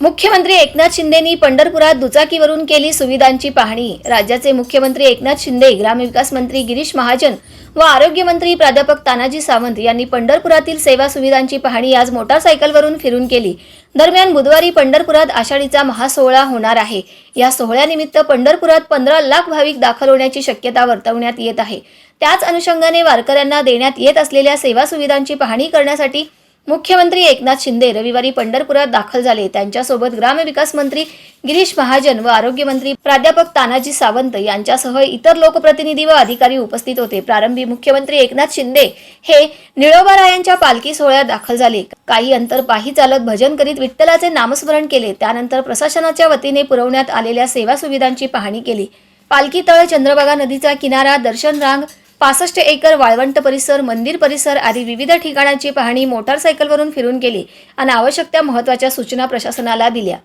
मुख्यमंत्री एकनाथ शिंदेनी पंढरपुरात दुचाकीवरून केली सुविधांची पाहणी. राज्याचे मुख्यमंत्री एकनाथ शिंदे ग्रामविकास मंत्री गिरीश महाजन व आरोग्यमंत्री प्राध्यापक तानाजी सावंत यांनी पंढरपुरातील सेवा सुविधांची पाहणी आज मोटारसायकलवरून फिरून केली. दरम्यान बुधवारी पंढरपुरात आषाढीचा महासोहळा होणार आहे. या सोहळ्यानिमित्त पंढरपुरात पंधरा लाख भाविक दाखल होण्याची शक्यता वर्तवण्यात येत आहे. त्याच अनुषंगाने वारकऱ्यांना देण्यात येत असलेल्या सेवा सुविधांची पाहणी करण्यासाठी मुख्यमंत्री एकनाथ शिंदे रविवारी पंढरपुरात दाखल झाले. त्यांच्यासोबत ग्रामविकास मंत्री गिरीश महाजन व आरोग्यमंत्री प्राध्यापक तानाजी सावंत यांच्यासह इतर लोकप्रतिनिधी व अधिकारी उपस्थित होते. प्रारंभी मुख्यमंत्री एकनाथ शिंदे हे निळोबारायांच्या पालखी सोहळ्यात दाखल झाले. काही अंतर पायी चालत भजन करीत विठ्ठलाचे नामस्मरण केले. त्यानंतर प्रशासनाच्या वतीने पुरवण्यात आलेल्या सेवा सुविधांची पाहणी केली. पालखी तळ चंद्रभागा नदीचा किनारा दर्शन रांग पासष्ट एकर वाळवंट परिसर मंदिर परिसर आदी विविध ठिकाणांची पाहणी मोटारसायकलवरून फिरून केली आणि आवश्यक त्या महत्त्वाच्या सूचना प्रशासनाला दिल्या.